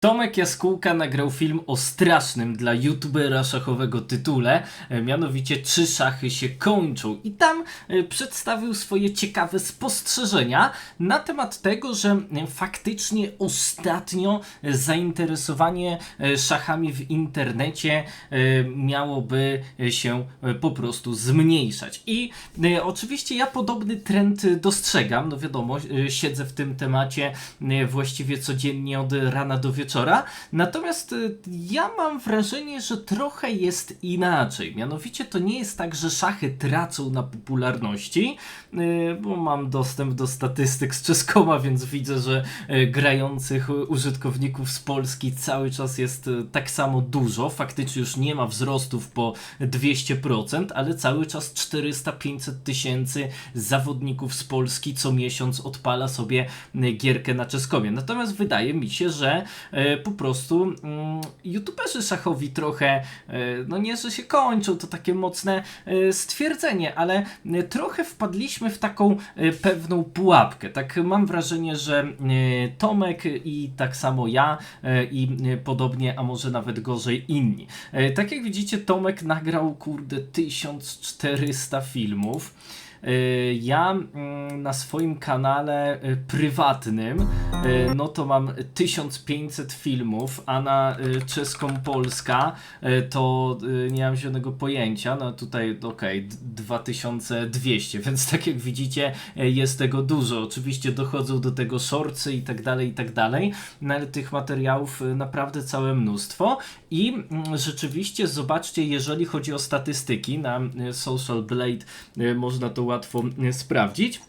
Tomek Jaskółka nagrał film o strasznym dla youtubera szachowego tytule, e, mianowicie Trzy szachy się kończą. I tam e, przedstawił swoje ciekawe spostrzeżenia na temat tego, że e, faktycznie ostatnio zainteresowanie szachami w internecie miałoby się po prostu zmniejszać. I oczywiście ja podobny trend dostrzegam, no wiadomo, siedzę w tym temacie właściwie codziennie od rana do wieczora. Natomiast y, ja mam wrażenie, że trochę jest inaczej. Mianowicie to nie jest tak, że szachy tracą na popularności, y, bo mam dostęp do statystyk z Czeskoma, więc widzę, że y, grających użytkowników z Polski cały czas jest tak samo dużo. Faktycznie już nie ma wzrostów po 200%, ale cały czas 400-500 tysięcy zawodników z Polski co miesiąc odpala sobie gierkę na Czeskomie. Natomiast wydaje mi się, że po prostu mm, youtuberzy szachowi trochę, e, no nie, że się kończą, to takie mocne e, stwierdzenie, ale e, trochę wpadliśmy w taką e, pewną pułapkę. Tak mam wrażenie, że e, Tomek i tak samo ja e, i e, podobnie, a może nawet gorzej inni. E, Tak jak widzicie, Tomek nagrał kurde 1400 filmów. Y, Ja mm, na swoim kanale y, prywatnym y, no to mam 1500 filmów, a na czeską Polska to nie mam zielonego pojęcia. No tutaj okej, d- 2200, więc tak jak widzicie jest tego dużo. Oczywiście dochodzą do tego shortsy i tak dalej, i tak dalej, no ale tych materiałów naprawdę całe mnóstwo i mm, rzeczywiście zobaczcie, jeżeli chodzi o statystyki na Social Blade można to łatwo y, sprawdzić.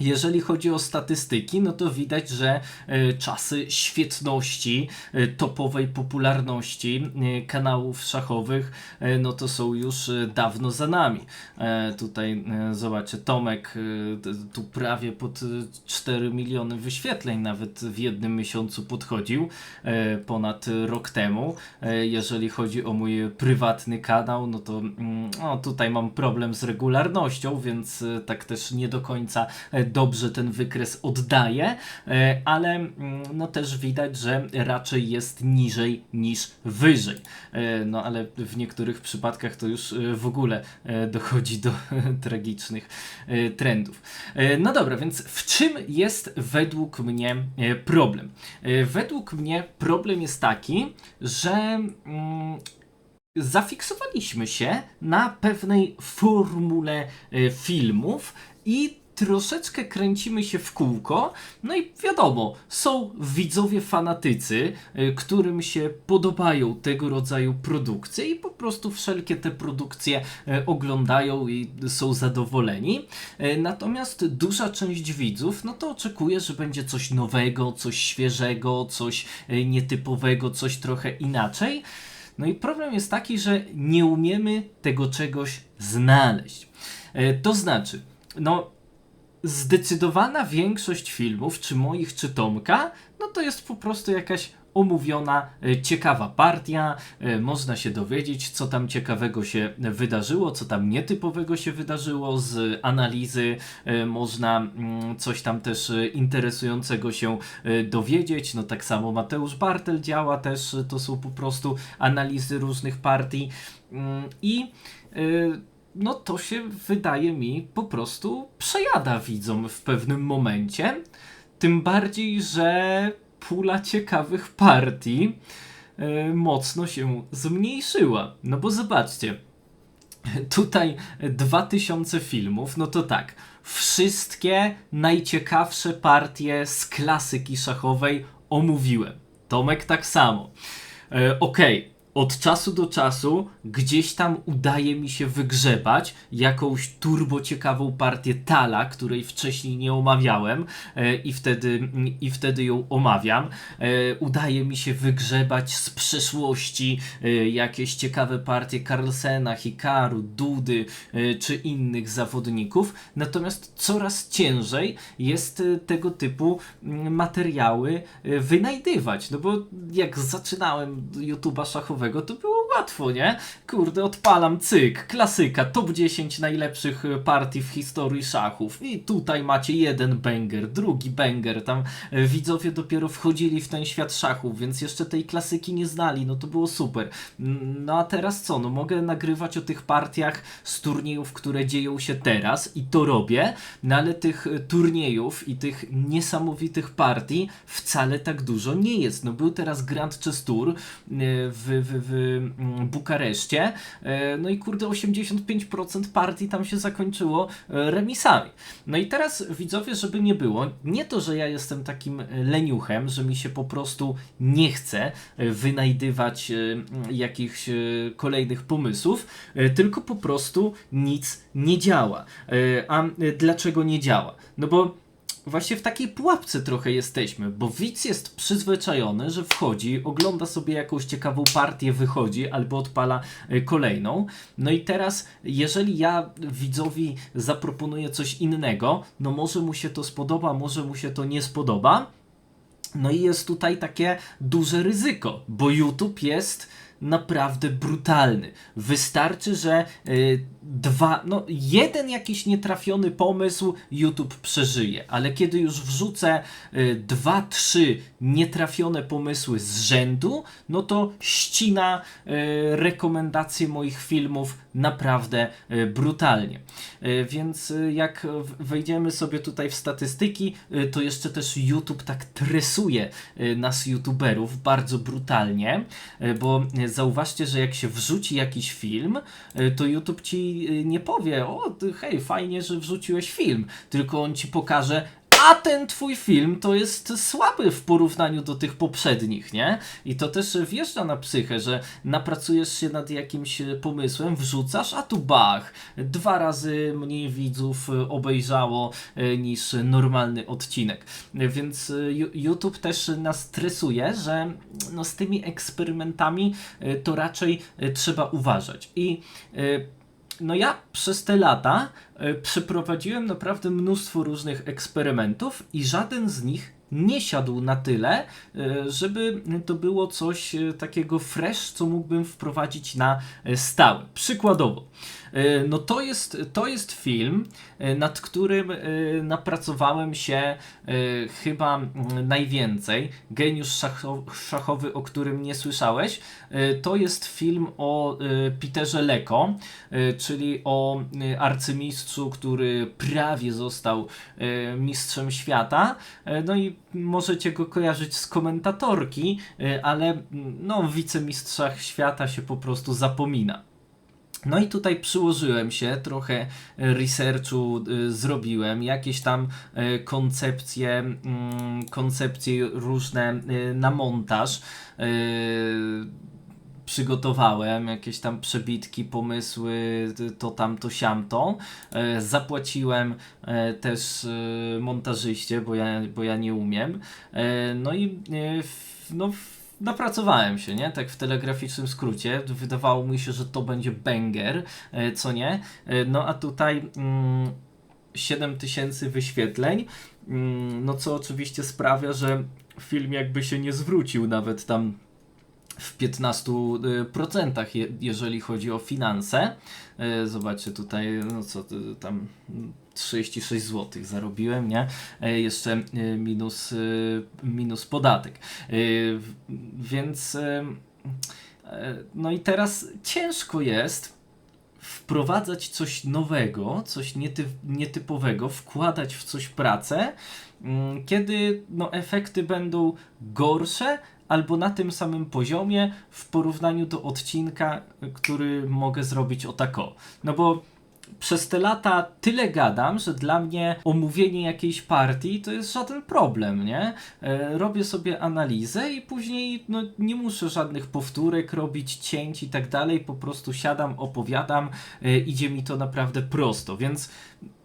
Jeżeli chodzi o statystyki, no to widać, że e, czasy świetności, e, topowej popularności e, kanałów szachowych, no to są już dawno za nami. Tutaj zobaczcie, Tomek tu prawie pod e, 4 miliony wyświetleń nawet w jednym miesiącu podchodził, ponad rok temu. Jeżeli chodzi o mój prywatny kanał, no to no, tutaj mam problem z regularnością, więc tak też nie do końca dobrze ten wykres oddaje, e, ale mm, no też widać, że raczej jest niżej niż wyżej. E, No ale w niektórych przypadkach to już e, w ogóle dochodzi do tragicznych trendów. No dobra, więc w czym jest według mnie problem? Według mnie problem jest taki, że mm, zafiksowaliśmy się na pewnej formule filmów i troszeczkę kręcimy się w kółko. No i wiadomo, są widzowie fanatycy, e, którym się podobają tego rodzaju produkcje i po prostu wszelkie te produkcje e, oglądają i są zadowoleni. E, Natomiast duża część widzów, no to oczekuje, że będzie coś nowego, coś świeżego, coś nietypowego, coś trochę inaczej. No i problem jest taki, że nie umiemy tego czegoś znaleźć. To znaczy, no, zdecydowana większość filmów, czy moich, czy Tomka, no to jest po prostu jakaś omówiona, e, ciekawa partia. e, Można się dowiedzieć, co tam ciekawego się wydarzyło, co tam nietypowego się wydarzyło z analizy. e, Można mm, coś tam też interesującego się dowiedzieć. No tak samo Mateusz Bartel działa też, to są po prostu analizy różnych partii. Mm, I no to się wydaje mi po prostu przejada widzom w pewnym momencie. Tym bardziej, że pula ciekawych partii e, mocno się zmniejszyła. No bo zobaczcie, tutaj 2000 filmów, no to tak, wszystkie najciekawsze partie z klasyki szachowej omówiłem. Tomek tak samo. E, Okej, od czasu do czasu gdzieś tam udaje mi się wygrzebać jakąś turbo ciekawą partię Tala, której wcześniej nie omawiałem e, i, wtedy, i wtedy ją omawiam. E, udaje mi się wygrzebać z przeszłości e, jakieś ciekawe partie Carlsena, Hikaru, Dudy czy innych zawodników. Natomiast coraz ciężej jest tego typu mm, materiały wynajdywać. No bo jak zaczynałem YouTube'a szachowego, to było łatwo, nie? Kurde, odpalam cyk, klasyka, top 10 najlepszych e, partii w historii szachów. I tutaj macie jeden banger, drugi banger, tam e, widzowie dopiero wchodzili w ten świat szachów, więc jeszcze tej klasyki nie znali, no to było super. No a teraz co? No mogę nagrywać o tych partiach z turniejów, które dzieją się teraz i to robię, no ale tych e, turniejów i tych niesamowitych partii wcale tak dużo nie jest. No był teraz Grand Chess Tour w, w, w Bukareszcie, e, no i kurde 85% partii tam się zakończyło e, remisami. No i teraz widzowie, żeby nie było, nie to, że ja jestem takim e, leniuchem, że mi się po prostu nie chce wynajdywać jakichś kolejnych pomysłów, tylko po prostu nic nie działa. A dlaczego nie działa? No bo właśnie w takiej pułapce trochę jesteśmy, bo widz jest przyzwyczajony, że wchodzi, ogląda sobie jakąś ciekawą partię, wychodzi albo odpala y, kolejną. No i teraz, jeżeli ja widzowi zaproponuję coś innego, no może mu się to spodoba, może mu się to nie spodoba. No i jest tutaj takie duże ryzyko, bo YouTube jest naprawdę brutalny. Wystarczy, że y, dwa, no jeden jakiś nietrafiony pomysł YouTube przeżyje, ale kiedy już wrzucę y, dwa, trzy nietrafione pomysły z rzędu, no to ścina y, rekomendacje moich filmów naprawdę y, brutalnie. Y, Więc y, jak wejdziemy sobie tutaj w statystyki, y, to jeszcze też YouTube tak tresuje y, nas YouTuberów bardzo brutalnie, y, bo y, zauważcie, że jak się wrzuci jakiś film, y, to YouTube ci y, nie powie, o hej, fajnie, że wrzuciłeś film, tylko on ci pokaże, a ten twój film to jest słaby w porównaniu do tych poprzednich, nie? I to też wjeżdża na psychę, że napracujesz się nad jakimś e, pomysłem, wrzucasz, a tu bach, dwa razy mniej widzów e, obejrzało niż normalny odcinek. Więc YouTube też nas stresuje, że no, z tymi eksperymentami to raczej trzeba uważać. I no ja przez te lata e, przeprowadziłem naprawdę mnóstwo różnych eksperymentów i żaden z nich nie siadł na tyle, e, żeby to było coś e, takiego fresh, co mógłbym wprowadzić na stałe. Przykładowo, no to jest, to jest film, e, nad którym e, napracowałem się e, chyba najwięcej. Geniusz szacho- szachowy, o którym nie słyszałeś, e, to jest film o e, Peterze Leko, e, czyli o e, arcymistrzu, który prawie został e, mistrzem świata. E, No i możecie go kojarzyć z komentatorki, e, ale no, w wicemistrzach świata się po prostu zapomina. No i tutaj przyłożyłem się, trochę e, researchu y, zrobiłem, jakieś tam e, koncepcje, mm, koncepcje różne na montaż przygotowałem, jakieś tam przebitki, pomysły, to tam, to siamto. E, Zapłaciłem e, też e, montażyście, bo ja, bo ja nie umiem. E, No i e, no, napracowałem się, nie? Tak w telegraficznym skrócie. Wydawało mi się, że to będzie banger, e, co nie? E, No a tutaj mm, 7000 wyświetleń, mm, no co oczywiście sprawia, że film jakby się nie zwrócił nawet tam w 15%, je, jeżeli chodzi o finanse. E, Zobaczcie tutaj, no co tam 36 zł zarobiłem, nie? E, Jeszcze e, minus, e, minus podatek. Więc no i teraz ciężko jest wprowadzać coś nowego, coś niety, nietypowego, wkładać w coś pracę, mm, kiedy no, efekty będą gorsze albo na tym samym poziomie w porównaniu do odcinka, który mogę zrobić o tako. No bo przez te lata tyle gadam, że dla mnie omówienie jakiejś partii to jest żaden problem, nie? E, robię sobie analizę i później no, nie muszę żadnych powtórek robić, cięć i tak dalej, po prostu siadam, opowiadam, e, idzie mi to naprawdę prosto, więc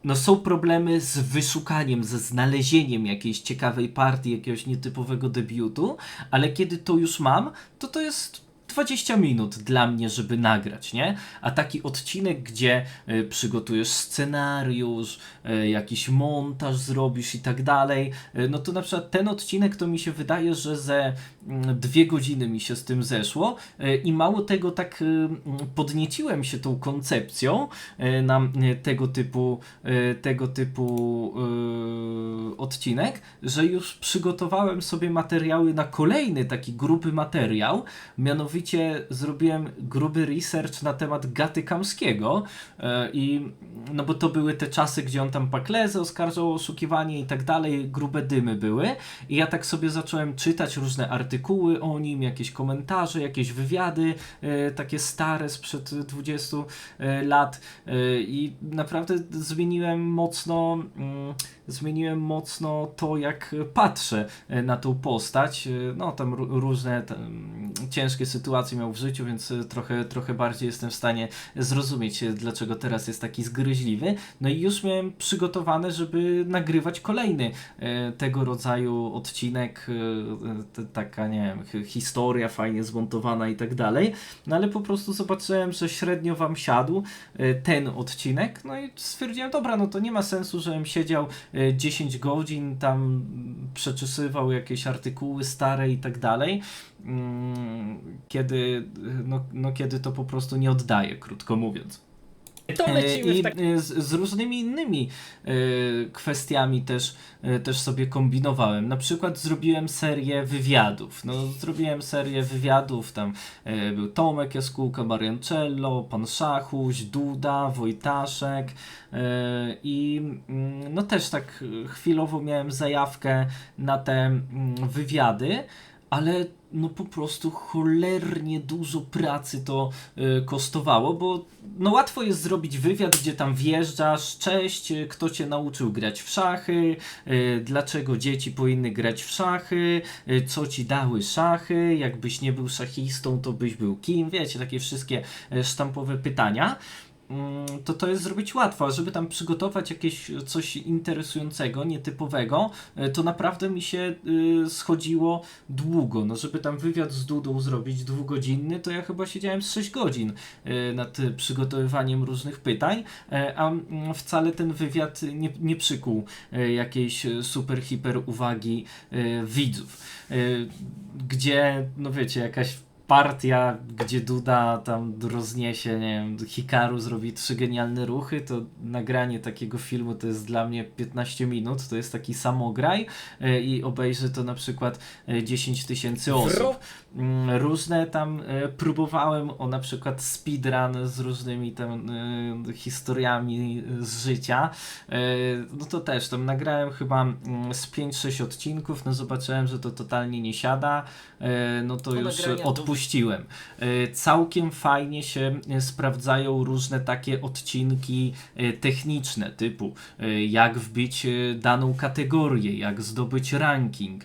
no są problemy z wyszukaniem, ze znalezieniem jakiejś ciekawej partii, jakiegoś nietypowego debiutu, ale kiedy to już mam, to to jest 20 minut dla mnie, żeby nagrać, nie? A taki odcinek, gdzie y, przygotujesz scenariusz, y, jakiś montaż zrobisz i tak dalej, y, no to na przykład ten odcinek to mi się wydaje, że ze mm, dwie godziny mi się z tym zeszło i mało tego tak mm, podnieciłem się tą koncepcją na tego typu tego typu odcinek, że już przygotowałem sobie materiały na kolejny taki gruby materiał, mianowicie zrobiłem gruby research na temat Gaty Kamskiego y, i no bo to były te czasy, gdzie on tam Paklezę oskarżał o oszukiwanie i tak dalej, grube dymy były. I ja tak sobie zacząłem czytać różne artykuły o nim, jakieś komentarze, jakieś wywiady e, takie stare sprzed 20 e, lat. E, i naprawdę zmieniłem mocno mm, zmieniłem mocno to jak patrzę e, na tą postać. E, No tam ró- różne tam, ciężkie sytuacje miał w życiu, więc e, trochę, trochę bardziej jestem w stanie zrozumieć dlaczego teraz jest taki zgryźliwy. No i już miałem przygotowane, żeby nagrywać kolejny tego rodzaju odcinek, taka nie wiem, hi- historia fajnie zmontowana i tak dalej. No ale po prostu zobaczyłem, że średnio wam siadł ten odcinek, no i stwierdziłem, dobra, no to nie ma sensu, żebym siedział 10 godzin, tam przeczesywał jakieś artykuły stare i tak dalej, mm, kiedy, no, no kiedy to po prostu nie oddaje, krótko mówiąc. To lecimy E, I w tak... e, z, z różnymi innymi e, kwestiami też, też sobie kombinowałem. Na przykład zrobiłem serię wywiadów. No, zrobiłem serię wywiadów, tam był Tomek Jaskółka, Mariancello, Pan Szachuś, Duda, Wojtaszek i mm, no też tak chwilowo miałem zajawkę na te mm, wywiady, ale no po prostu cholernie dużo pracy to y, kosztowało, bo no łatwo jest zrobić wywiad, gdzie tam wjeżdżasz, cześć, y, kto cię nauczył grać w szachy, y, dlaczego dzieci powinny grać w szachy, y, co ci dały szachy, jakbyś nie był szachistą, to byś był kim, wiecie, takie wszystkie y, sztampowe pytania. Mm, To to jest zrobić łatwo, a żeby tam przygotować jakieś coś interesującego, nietypowego, y, to naprawdę mi się y, schodziło długo. No, żeby tam wywiad z Dudą zrobić dwugodzinny, to ja chyba siedziałem z 6 godzin y, nad przygotowywaniem różnych pytań, y, a mm, wcale ten wywiad nie, nie przykuł jakiejś super, hiper uwagi widzów. Gdzie, no wiecie, jakaś partia, gdzie Duda tam rozniesie, nie wiem, Hikaru zrobi trzy genialne ruchy, to nagranie takiego filmu to jest dla mnie 15 minut, to jest taki samograj y, i obejrzy to na przykład y, 10 tysięcy osób. Mm, Różne tam e, próbowałem o na przykład speedrun z różnymi tam e, historiami z życia. E, no to też tam nagrałem chyba mm, z 5-6 odcinków, no zobaczyłem, że to totalnie nie siada, e, no to To już do- odpuściłem. E, Całkiem fajnie się e, sprawdzają różne takie odcinki e, techniczne, typu jak wbić daną kategorię, jak zdobyć ranking,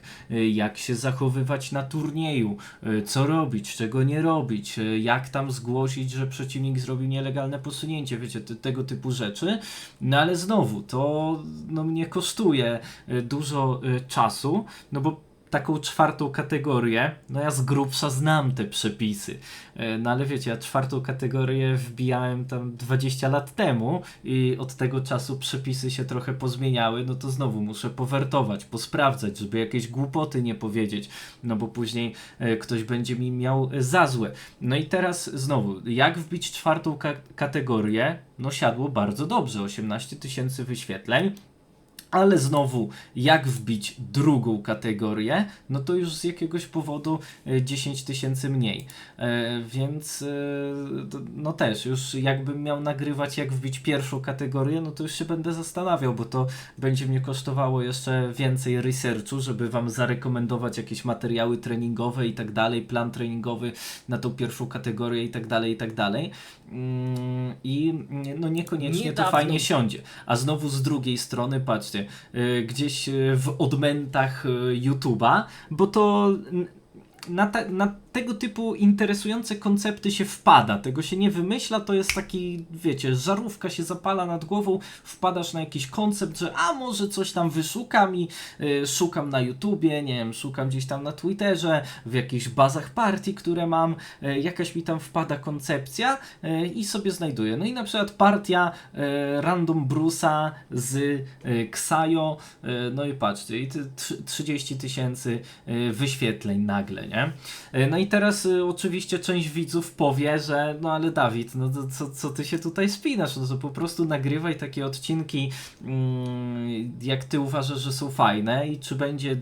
jak się zachowywać na turnieju, co robić, czego nie robić, jak tam zgłosić, że przeciwnik zrobił nielegalne posunięcie, wiecie, te, tego typu rzeczy. No ale znowu, to no, mnie kosztuje dużo czasu, no bo taką czwartą kategorię, no ja z grubsza znam te przepisy, E, no ale wiecie, ja czwartą kategorię wbijałem tam 20 lat temu i od tego czasu przepisy się trochę pozmieniały, no to znowu muszę powertować, posprawdzać, żeby jakieś głupoty nie powiedzieć, no bo później e, ktoś będzie mi miał e, za złe. No i teraz znowu, jak wbić czwartą ka- kategorię? No siadło bardzo dobrze, 18 tysięcy wyświetleń. Ale znowu, jak wbić drugą kategorię, no to już z jakiegoś powodu e, 10 tysięcy mniej. E, więc e, no też, już jakbym miał nagrywać, jak wbić pierwszą kategorię, no to już się będę zastanawiał, bo to będzie mnie kosztowało jeszcze więcej researchu, żeby wam zarekomendować jakieś materiały treningowe i tak dalej, plan treningowy na tą pierwszą kategorię i tak dalej, i tak dalej. Mm, I no niekoniecznie to Niedawno- fajnie siądzie. A znowu z drugiej strony, patrzcie, y, gdzieś y, w odmętach y, YouTube'a, bo to na, te, na tego typu interesujące koncepty się wpada, tego się nie wymyśla, to jest taki, wiecie, żarówka się zapala nad głową, wpadasz na jakiś koncept, że a może coś tam wyszukam i y, szukam na YouTubie, nie wiem, szukam gdzieś tam na Twitterze, w jakichś bazach partii, które mam, y, jakaś mi tam wpada koncepcja y, i sobie znajduję. No i na przykład partia y, Random Bruce'a z y, Ksajo, y, no i patrzcie, i ty- trzy- 30 tysięcy y, wyświetleń nagle, nie? Y, No i teraz y, oczywiście część widzów powie, że no ale Dawid, no to co, co ty się tutaj spinasz? No to po prostu nagrywaj takie odcinki, mm, jak ty uważasz, że są fajne i czy będzie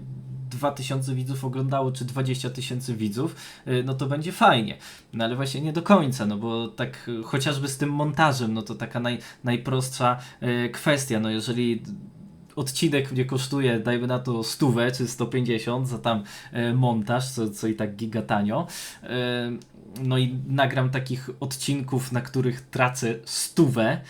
2000 widzów oglądało, czy 20 tysięcy widzów, y, no to będzie fajnie. No ale właśnie nie do końca, no bo tak y, chociażby z tym montażem, no to taka naj, najprostsza y, kwestia, no jeżeli odcinek mnie kosztuje, dajmy na to stówę czy 150 za tam e, montaż, co, co i tak giga tanio. E, no i nagram takich odcinków, na których tracę stówę e,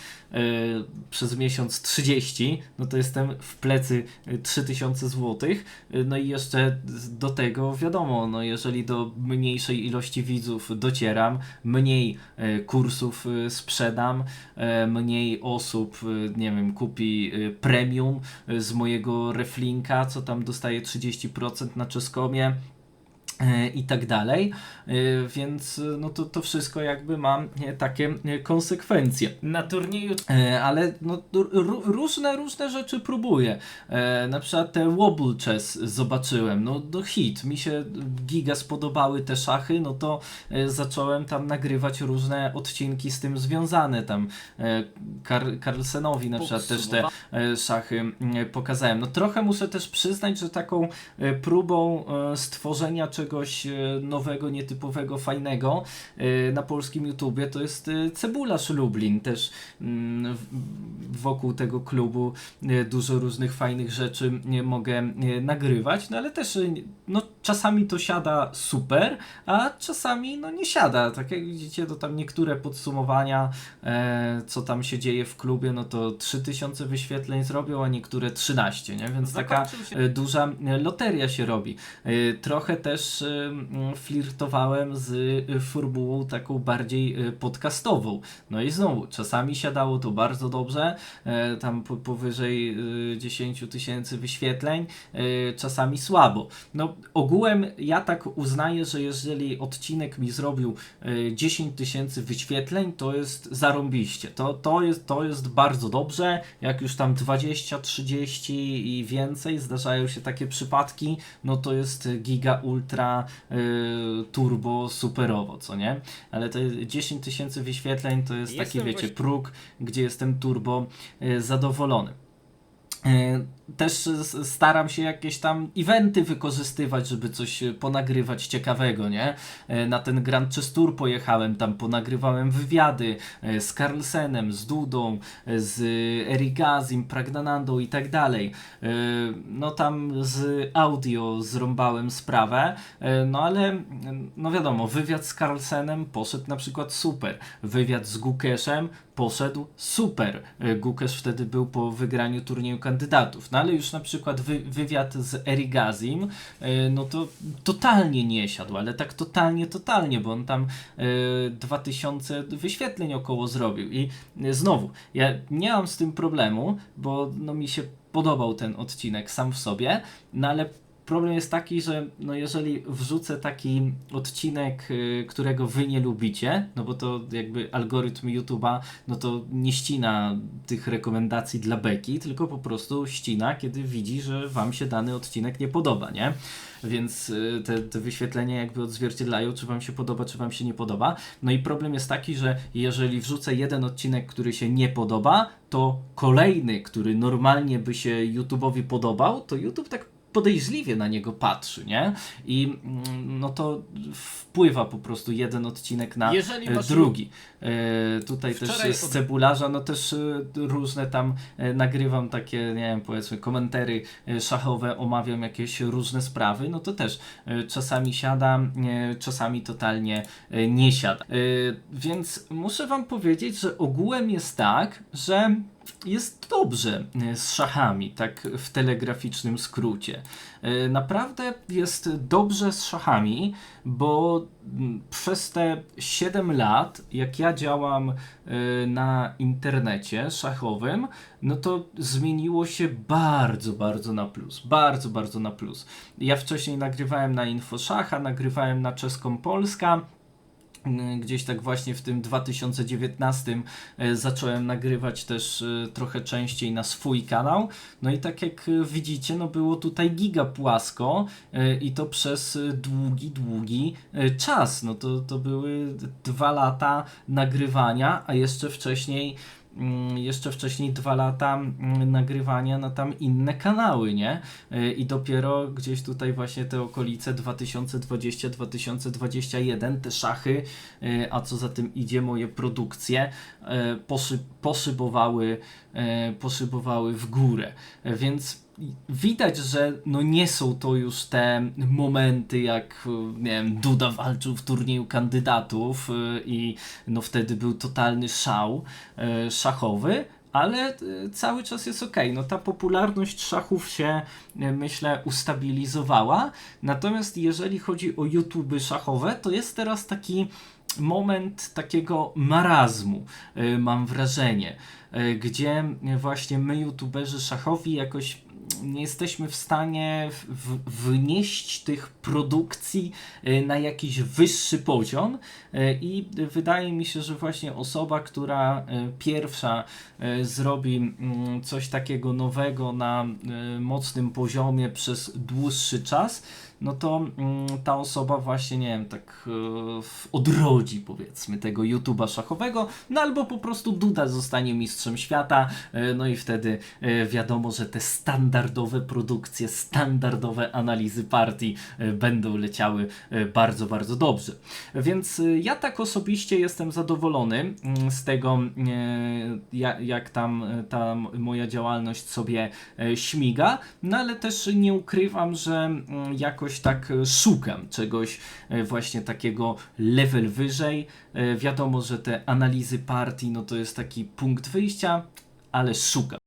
przez miesiąc 30, no to jestem w plecy e, 3000 zł. E, No i jeszcze do tego wiadomo, no jeżeli do mniejszej ilości widzów docieram, mniej e, kursów e, sprzedam, e, mniej osób, e, nie wiem, kupi e, premium e, z mojego reflinka, co tam dostaje 30% na czeskomie e, i tak dalej, E, więc e, no to, to wszystko jakby ma e, takie e, konsekwencje. Na turnieju, e, ale no, różne, różne rzeczy próbuję. E, Na przykład te Wobble Chess zobaczyłem, no, no hit, mi się giga spodobały te szachy, no to e, zacząłem tam nagrywać różne odcinki z tym związane, tam e, Kar- Carlsenowi na przykład też te e, szachy pokazałem. No trochę muszę też przyznać, że taką e, próbą e, stworzenia czegoś e, nowego, nietypowego, fajnego e, na polskim YouTubie to jest e, Cebulasz Lublin. Też mm, wokół tego klubu dużo różnych fajnych rzeczy nie mogę nagrywać, no ale też no, czasami to siada super, a czasami no nie siada. Tak jak widzicie, to tam niektóre podsumowania, e, co tam się dzieje w klubie, no to 3000 wyświetleń zrobią, a niektóre 13, nie? Więc taka się- e, duża loteria się robi. E, Trochę też e, m, flirtowałem z e, formułą taką bardziej e, podcastową. No i znowu, czasami siadało to bardzo dobrze, e, tam po, powyżej e, 10 tysięcy wyświetleń, e, czasami słabo. No ogółem ja tak uznaję, że jeżeli odcinek mi zrobił e, 10 tysięcy wyświetleń, to jest zarąbiście. To, to, jest, to jest bardzo dobrze. Jak już tam 20, 30 i więcej zdarzają się takie przypadki, no to jest giga, ultra, e, turbo, superowo, co nie? Ale te 10 tysięcy wyświetleń to jest taki, Jestem wiecie, właśnie- próg, gdzie jestem turbo e, zadowolony. Też staram się jakieś tam eventy wykorzystywać, żeby coś e, ponagrywać ciekawego, nie? E, Na ten Grand Chess Tour pojechałem, tam ponagrywałem wywiady e, z Carlsenem, z Dudą, z Erigazim, Pragnanandą i tak dalej. No tam z audio zrąbałem sprawę, no ale no wiadomo, wywiad z Carlsenem poszedł na przykład super, wywiad z Gukeszem poszedł super. Gukesz wtedy był po wygraniu turnieju kandydatów. No ale już na przykład wy, wywiad z Erigazim, e, no to totalnie nie siadł, ale tak totalnie, totalnie, bo on tam e, 2000 wyświetleń około zrobił. I e, znowu, ja nie mam z tym problemu, bo no mi się podobał ten odcinek sam w sobie, no ale problem jest taki, że no jeżeli wrzucę taki odcinek, y, którego wy nie lubicie, no bo to jakby algorytm YouTube'a, no to nie ścina tych rekomendacji dla beki, tylko po prostu ścina, kiedy widzi, że wam się dany odcinek nie podoba, nie? Więc y, te, te wyświetlenia jakby odzwierciedlają, czy wam się podoba, czy wam się nie podoba. No i problem jest taki, że jeżeli wrzucę jeden odcinek, który się nie podoba, to kolejny, który normalnie by się YouTube'owi podobał, to YouTube tak podejrzliwie na niego patrzy, nie? I mm, no to wpływa po prostu jeden odcinek na e, masz- drugi. E, tutaj Wczoraj też z cebularza, no też e, różne tam nagrywam takie, nie wiem, powiedzmy komentary szachowe, omawiam jakieś różne sprawy, no to też czasami siada, czasami totalnie nie siada. E, Więc muszę wam powiedzieć, że ogółem jest tak, że jest dobrze e, z szachami, tak w telegraficznym skrócie. E, Naprawdę jest dobrze z szachami, bo mm, przez te 7 lat, jak ja działam e, na internecie szachowym, no to zmieniło się bardzo, bardzo na plus. Bardzo, bardzo na plus. Ja wcześniej nagrywałem na Infoszacha, nagrywałem na Czeską Polska. Mm, Gdzieś tak właśnie w tym 2019 e, zacząłem nagrywać też e, trochę częściej na swój kanał. No i tak jak widzicie, no było tutaj giga płasko i to przez długi, długi czas. No to, to były dwa lata nagrywania, a jeszcze wcześniej jeszcze wcześniej dwa lata mm, nagrywania na tam inne kanały, nie? Y, I dopiero gdzieś tutaj właśnie te okolice 2020-2021, te szachy, y, a co za tym idzie, moje produkcje y, poszy, poszybowały, poszybowały w górę. Więc widać, że no nie są to już te momenty, jak nie wiem, Duda walczył w turnieju kandydatów y, i no wtedy był totalny szał y, szachowy, ale y, cały czas jest ok. No ta popularność szachów się myślę ustabilizowała. Natomiast jeżeli chodzi o YouTube szachowe, to jest teraz taki moment takiego marazmu, mam wrażenie, gdzie właśnie my, youtuberzy szachowi, jakoś nie jesteśmy w stanie w, wnieść tych produkcji y, na jakiś wyższy poziom. Y, i wydaje mi się, że właśnie osoba, która pierwsza zrobi mm, coś takiego nowego na mocnym poziomie przez dłuższy czas, no to mm, ta osoba właśnie, nie wiem, tak odrodzi powiedzmy tego YouTube'a szachowego, no albo po prostu Duda zostanie mistrzem świata, y, no i wtedy y, wiadomo, że te standardowe produkcje, standardowe analizy partii y, będą leciały bardzo, bardzo dobrze. Więc ja tak osobiście jestem zadowolony mm, z tego, ja- jak tam ta moja działalność sobie śmiga, no ale też nie ukrywam, że mm, jakoś tak szukam czegoś właśnie takiego level wyżej. Wiadomo, że te analizy partii, no to jest taki punkt wyjścia, ale szukam.